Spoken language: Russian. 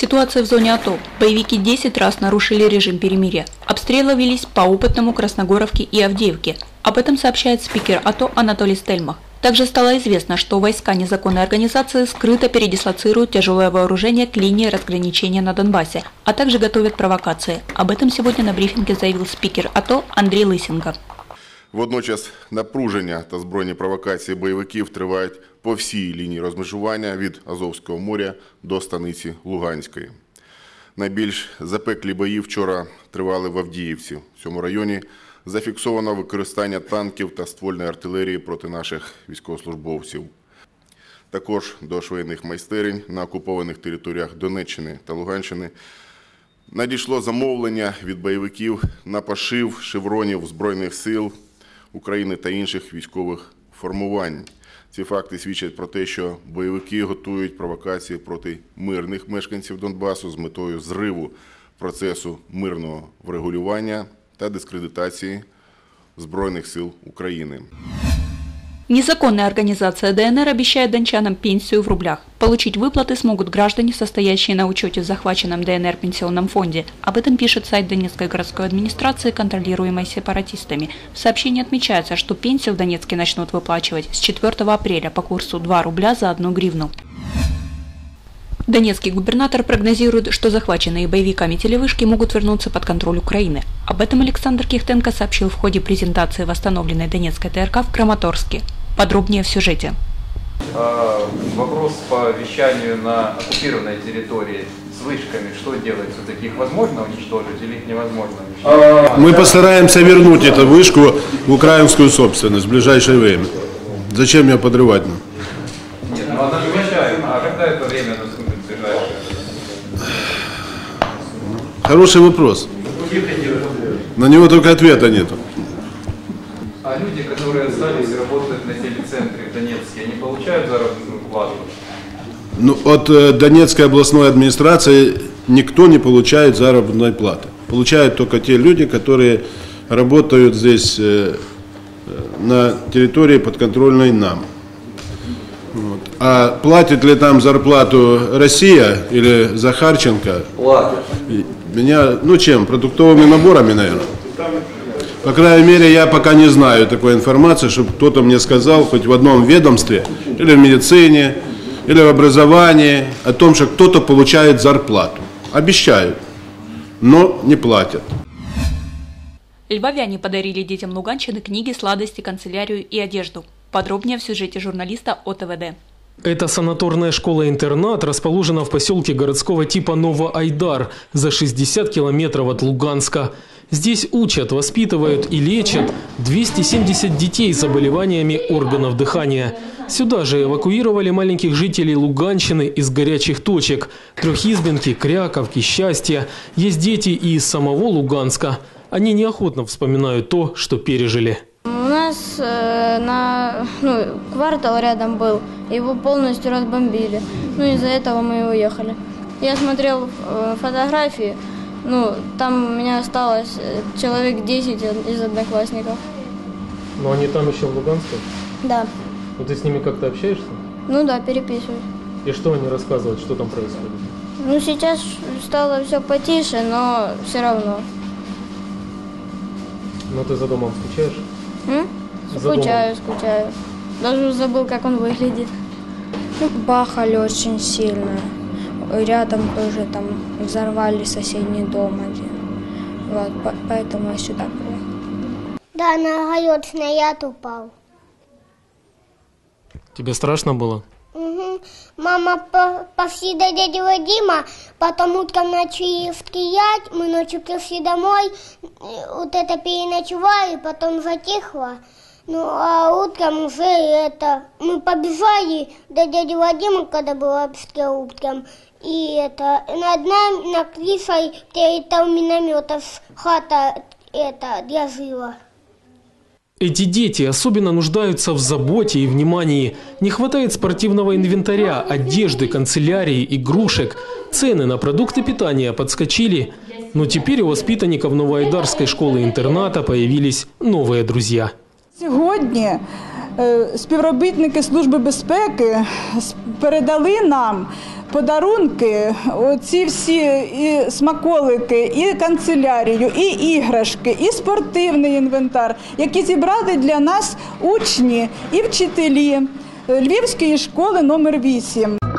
Ситуация в зоне АТО. Боевики 10 раз нарушили режим перемирия. Обстрелы велись по опытному Красногоровке и Авдеевке. Об этом сообщает спикер АТО Анатолий Стельмах. Также стало известно, что войска незаконной организации скрыто передислоцируют тяжелое вооружение к линии разграничения на Донбассе, а также готовят провокации. Об этом сегодня на брифинге заявил спикер АТО Андрей Лысенко. Водночас напруження та збройні провокації бойовиків тривають по всій лінії розмежування від Азовського моря до станиці Луганської. Найбільш запеклі бої вчора тривали в Авдіївці. В цьому районі зафіксовано використання танків та ствольної артилерії проти наших військовослужбовців. Також до швейних майстерень на окупованих територіях Донеччини та Луганщини надійшло замовлення від бойовиків на пошив шевронів Збройних сил України та інших військових формувань. Ці факти свідчать про те, що бойовики готують провокації проти мирних мешканців Донбасу з метою зриву процесу мирного врегулювання та дискредитації Збройних сил України. Незаконная организация ДНР обещает дончанам пенсию в рублях. Получить выплаты смогут граждане, состоящие на учете в захваченном ДНР пенсионном фонде. Об этом пишет сайт Донецкой городской администрации, контролируемой сепаратистами. В сообщении отмечается, что пенсию в Донецке начнут выплачивать с 4 апреля по курсу 2 рубля за 1 гривну. Донецкий губернатор прогнозирует, что захваченные боевиками телевышки могут вернуться под контроль Украины. Об этом Александр Кихтенко сообщил в ходе презентации восстановленной Донецкой ТРК в Краматорске. Подробнее в сюжете. А, Вопрос по вещанию на оккупированной территории с вышками. Что делать? Все-таки их возможно уничтожить или их невозможно уничтожить? Мы постараемся вернуть эту вышку в украинскую собственность в ближайшее время. Зачем ее подрывать? ну? Нет, ну она же вещает. А когда это время наступит ближайшее? Хороший вопрос. На него только ответа нету. А люди, которые остались и работают на телецентре в Донецке, они получают заработную плату? Ну, от э, Донецкой областной администрации никто не получает заработной платы. Получают только те люди, которые работают здесь э, э, на территории подконтрольной нам. Вот. А платит ли там зарплату Россия или Захарченко? Платят. И Меня, ну чем, продуктовыми наборами, наверное. По крайней мере, я пока не знаю такой информации, чтобы кто-то мне сказал, хоть в одном ведомстве, или в медицине, или в образовании, о том, что кто-то получает зарплату. Обещают, но не платят. Львовяне подарили детям Луганщины книги, сладости, канцелярию и одежду. Подробнее в сюжете журналиста ОТВД. Эта санаторная школа-интернат расположена в поселке городского типа Новоайдар за 60 километров от Луганска. Здесь учат, воспитывают и лечат 270 детей с заболеваниями органов дыхания. Сюда же эвакуировали маленьких жителей Луганщины из горячих точек – Трехизбинки, Кряковки, Счастья. Есть дети и из самого Луганска. Они неохотно вспоминают то, что пережили. У нас э, на ну, квартал рядом был, его полностью разбомбили. Ну из-за этого мы и уехали. Я смотрел э, фотографии, ну там у меня осталось э, человек 10 из одноклассников. Но они там еще в Луганске? Да, Ну ты с ними как-то общаешься? ну да, переписываюсь. И что они рассказывают, что там происходит? Ну сейчас стало все потише, но все равно. Ну ты за домом скучаешь? М? За домом. Скучаю, скучаю. Даже забыл, как он выглядит. Ну, бахали очень сильно. Рядом тоже там взорвали соседний дом один. Вот, по- поэтому я сюда приехала. Да, на огород снаряд упал. Тебе страшно было? Мгм. Мама по- пошли до дяди Вадима, потом утром начали стрелять, мы ночью пришли домой, э, вот это переночевали, потом затихло. Ну, а утром уже это, мы побежали до дяди Вадима, когда был обстрел утром, и это, над нами, на крышей перелетал минометов, хата это, дрожила. Эти дети особенно нуждаются в заботе и внимании. Не хватает спортивного инвентаря, одежды, канцелярии, игрушек. Цены на продукты питания подскочили. Но теперь у воспитанников Новоайдарской школы-интерната появились новые друзья. Сьогодні е, співробітники Служби безпеки с- передали нам подарунки, оці всі і смаколики, і канцелярію, і іграшки, і спортивний інвентар, які зібрали для нас учні і вчителі Львівської школи номер 8.